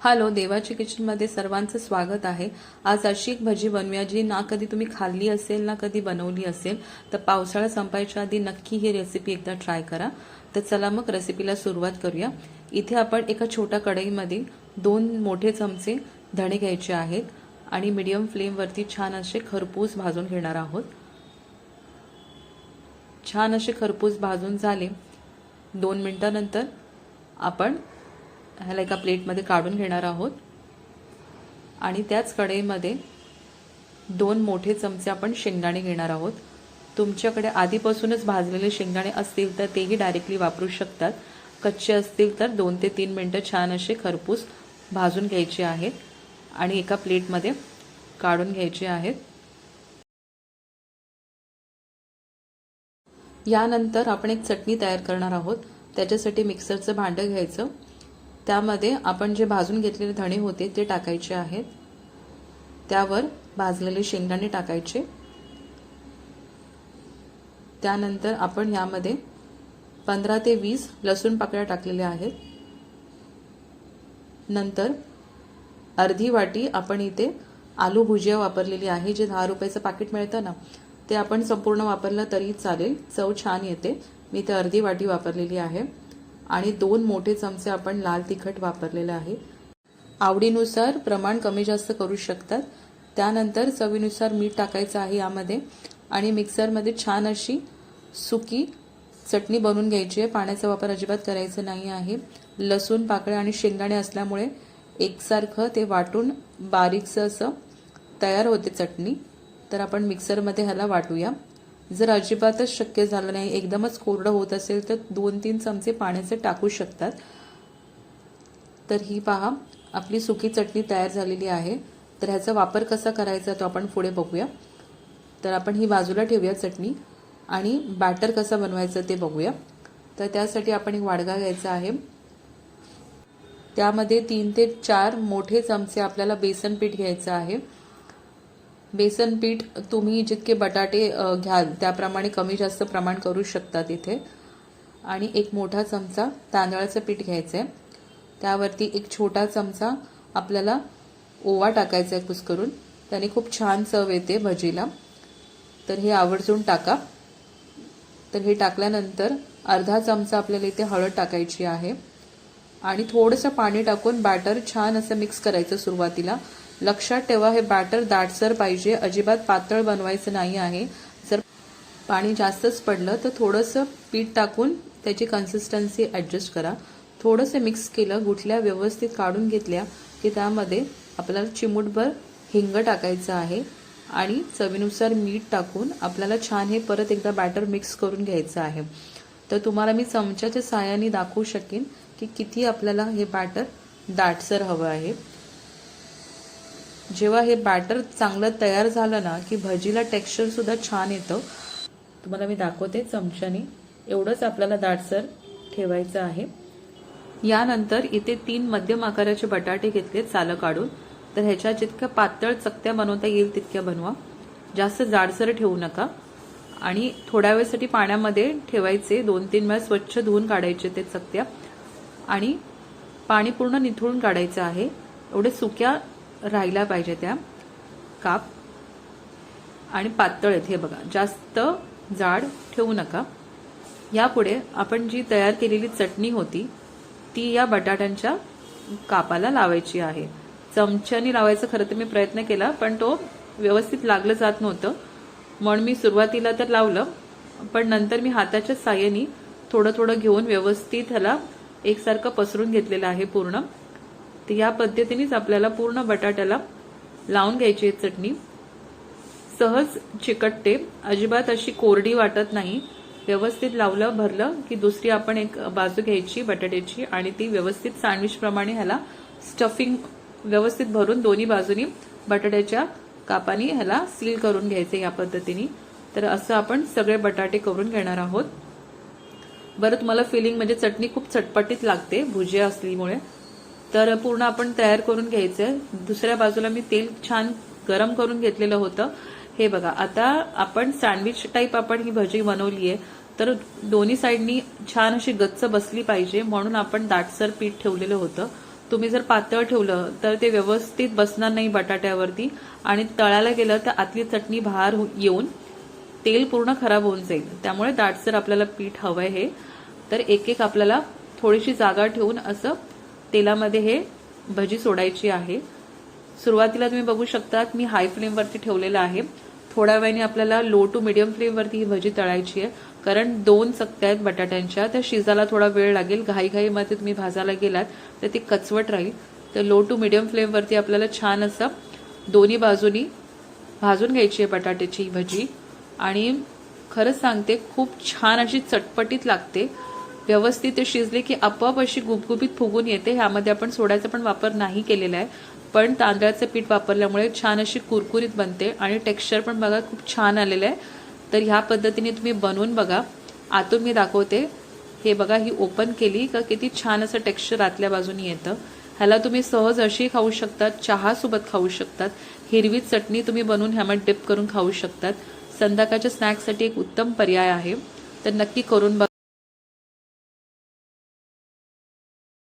Hello देवाची किचनमध्ये सर्वांचं स्वागत आहे. आज अशी एक भजी बनवूया जी ना कधी तुम्ही खाल्ली असेल ना कधी बनवली असेल. तर पावसाळा संपायच्या आधी नक्की ही रेसिपी एकदा ट्राय करा. तर चला मग रेसिपीला सुरुवात करूया. इथे आपण एका छोट्या कढईमध्ये दोन मोठे चमचे धणे घ्यायचे आहेत आणि मीडियम फ्लेमवरती छान असे खरपूस भाजून घेणार आहोत. छान असे खरपूस भाजून झाले. दोन मिनटानंतर आपण ह्याला एका प्लेटमध्ये काढून घेणार आहोत. आणि त्याच कढईमध्ये दोन मोठे चमचे आपण शेंगदाणे घेणार आहोत. तुमच्याकडे आधीपासूनच भाजलेले शेंगदाणे असतील तर तेही डायरेक्टली वापरू शकतात. कच्चे असतील तर दोन ते तीन मिनटं छान असे खरपूस भाजून घ्यायचे आहेत. आणि एका प्लेटमध्ये काढून घ्यायचे आहेत. यानंतर आपण एक चटणी तयार करणार आहोत. त्याच्यासाठी मिक्सरचं भांडं घ्यायचं. त्यामध्ये आपण जे भाजून घेतलेले धणे होते ते टाकायचे आहेत. त्यावर भाजलेले शेंगदाणे टाकायचे. त्यानंतर आपण यामध्ये पंधरा ते वीस लसूण पाकळ्या टाकलेल्या आहेत. नंतर अर्धी वाटी आपण इथे आलू भुजिया वापरलेली आहे जे दहा रुपयाचं पाकिट मिळतं ना ते आपण संपूर्ण वापरलं तरी चालेल. चव छान येते. मी ते अर्धी वाटी वापरलेली आहे. आणि दोन मोठे चमचे आपण लाल तिखट वापरलेलं आहे. आवडीनुसार प्रमाण कमी जास्त करू शकतात. त्यानंतर चवीनुसार मीठ टाकायचं आहे यामध्ये आणि मिक्सरमध्ये छान अशी सुकी चटणी बनवून घ्यायची आहे. पाण्याचा वापर अजिबात करायचा नाही आहे. लसूण पाकळ्या आणि शेंगदाणे असल्यामुळे एकसारखं ते वाटून बारीकसं असं तयार होते चटणी. तर आपण मिक्सरमध्ये ह्याला वाटूया. जर अजिबातच शक्य झालं नाही एकदमच कोरडं होत असेल तर दोन तीन चमचे पाण्याचे टाकू शकतात. तर ही पहा आपली सुकी चटणी तयार झालेली आहे. तर ह्याचा वापर कसा करायचा तो आपण पुढे बघूया. तर आपण ही बाजूला ठेवूया चटणी आणि बॅटर कसं बनवायचं ते बघूया. तर त्यासाठी आपण एक वाडगा घ्यायचा आहे. त्यामध्ये तीन ते चार मोठे चमचे आपल्याला बेसन पीठ घ्यायचं आहे. बेसन पीठ तुम्ही जितके बटाटे घ्याल त्याप्रमाणे कमी जास्त प्रमाण करू शकता इथे आणि एक मोठा चमचा तांदळाचं पीठ घ्यायचं आहे त्यावरती एक छोटा चमचा आपल्याला ओवा टाकायचा आहे कुस्करून. त्याने खूप छान चव येते भजीला. तर हे आवर्जून टाका. तर हे टाकल्यानंतर अर्धा चमचा आपल्याला इथे हळद टाकायची आहे. आणि थोडंसं पाणी टाकून बॅटर छान असं मिक्स करायचं सुरुवातीला. लक्षात ठेवा हे बॅटर दाटसर पाहिजे. अजिबात पातळ बनवायचं नाही आहे. जर पाणी जास्तच पडलं तर थोडंसं पीठ टाकून त्याची कन्सिस्टन्सी ॲडजस्ट करा. थोडंसं मिक्स केलं गुठल्या व्यवस्थित काढून घेतल्या की त्यामध्ये आपल्याला चिमूटभर हिंग टाकायचं आहे आणि चवीनुसार मीठ टाकून आपल्याला छान हे परत एकदा बॅटर मिक्स करून घ्यायचं आहे. तर तुम्हाला मी चमच्याच्या साहाय्याने दाखवू शकेन की किती आपल्याला हे बॅटर दाटसर हवं आहे. जेव्हा हे बॅटर चांगलं तयार झालं ना की भजीला टेक्स्चरसुद्धा छान येतं. तुम्हाला मी दाखवते चमच्याने. एवढंच आपल्याला दाटसर ठेवायचं आहे. यानंतर इथे तीन मध्यम आकाराचे बटाटे घेतले चालं काढून. तर ह्याच्या जितक्या पातळ चकत्या बनवता येईल तितक्या बनवा. जास्त जाडसर ठेवू नका. आणि थोड्या वेळसाठी पाण्यामध्ये ठेवायचे. दोन तीन वेळा स्वच्छ धुवून काढायचे ते चकत्या. आणि पाणी पूर्ण निथळून काढायचं आहे. एवढे सुक्या राहिल्या पाहिजे त्या. काप आणि पातळ आहेत हे बघा. जास्त जाड ठेवू नका. यापुढे आपण जी तयार केलेली चटणी होती ती या बटाट्यांच्या कापाला लावायची आहे. चमच्याने लावायचा खरं तर मी प्रयत्न केला पण तो व्यवस्थित लागलं जात नव्हतं. म्हणून मी सुरुवातीला तर लावलं पण नंतर मी हाताच्या साह्याने थोडं थोडं घेऊन व्यवस्थित ह्याला एकसारखं पसरून घेतलेलं आहे पूर्ण. तर या पद्धतीनेच आपल्याला पूर्ण बटाट्याला लावून घ्यायची आहे चटणी. सहज चिकटते. अजिबात अशी कोरडी वाटत नाही. व्यवस्थित लावलं भरलं की दुसरी आपण एक बाजू घ्यायची बटाट्याची आणि ती व्यवस्थित सँडविच प्रमाणे ह्याला स्टफिंग व्यवस्थित भरून दोन्ही बाजूनी बटाट्याच्या कापाने ह्याला सील करून घ्यायचं या पद्धतीने. तर असं आपण सगळे बटाटे करून घेणार आहोत. बरं तुम्हाला फिलिंग म्हणजे चटणी खूप चटपटीत लागते भुजिया असल्यामुळे. तर पूर्ण आपण तयार करून घ्यायचंय दुसऱ्या बाजूला मी तेल छान गरम करून घेतलेलं होतं. हे बघा आता आपण सँडविच टाईप आपण ही भजी बनवली आहे. तर दोन्ही साईडनी छान अशी गच्च बसली पाहिजे म्हणून आपण दाटसर पीठ ठेवलेलं होतं. तुम्ही जर पातळ ठेवलं तर ते व्यवस्थित बसणार नाही बटाट्यावरती. आणि तळायला गेलं तर आतली चटणी बाहेर हो- येऊन तेल पूर्ण खराब होऊन जाईल. त्यामुळे दाटसर आपल्याला पीठ हवंय हे. तर एक एक आपल्याला थोडीशी जागा ठेवून असं तेलामध्ये हे भजी सोडायची आहे. सुरुवातीला तुम्ही बघू शकता मी हाय फ्लेमवरती ठेवलेलं आहे. थोड्या वेळाने आपल्याला लो टू मिडियम फ्लेमवरती ही भजी तळायची आहे. कारण दोन चकत्या आहेत बटाट्यांच्या त्या शिजायला थोडा वेळ लागेल. घाईघाईमध्ये तुम्ही भाजायला गेलात तर ती कचवट राहील. तर लो टू मिडियम फ्लेमवरती आपल्याला छान असं दोन्ही बाजूनी भाजून घ्यायची आहे बटाट्याची ही भजी. आणि खरंच सांगते खूप छान अशी चटपटीत लागते. व्यवस्थित ते शिजले की आपोआप अशी गुबगुबीत फुगून येते. ह्यामध्ये आपण सोड्याचा पण वापर नाही केलेला आहे. पण तांदळाचं पीठ वापरल्यामुळे छान अशी कुरकुरीत बनते आणि टेक्स्चर पण बघा खूप छान आलेलं आहे. तर ह्या पद्धतीने तुम्ही बनवून बघा. आतून मी दाखवते. हे बघा ही ओपन केली का किती छान असं टेक्स्चर आतल्या बाजूनी येतं. ह्याला तुम्ही सहज अशी खाऊ शकतात चहासोबत खाऊ शकतात. हिरवी चटणी तुम्ही बनवून ह्यामध्ये डिप करून खाऊ शकतात. संध्याकाळच्या स्नॅक्ससाठी एक उत्तम पर्याय आहे. तर नक्की करून बघा.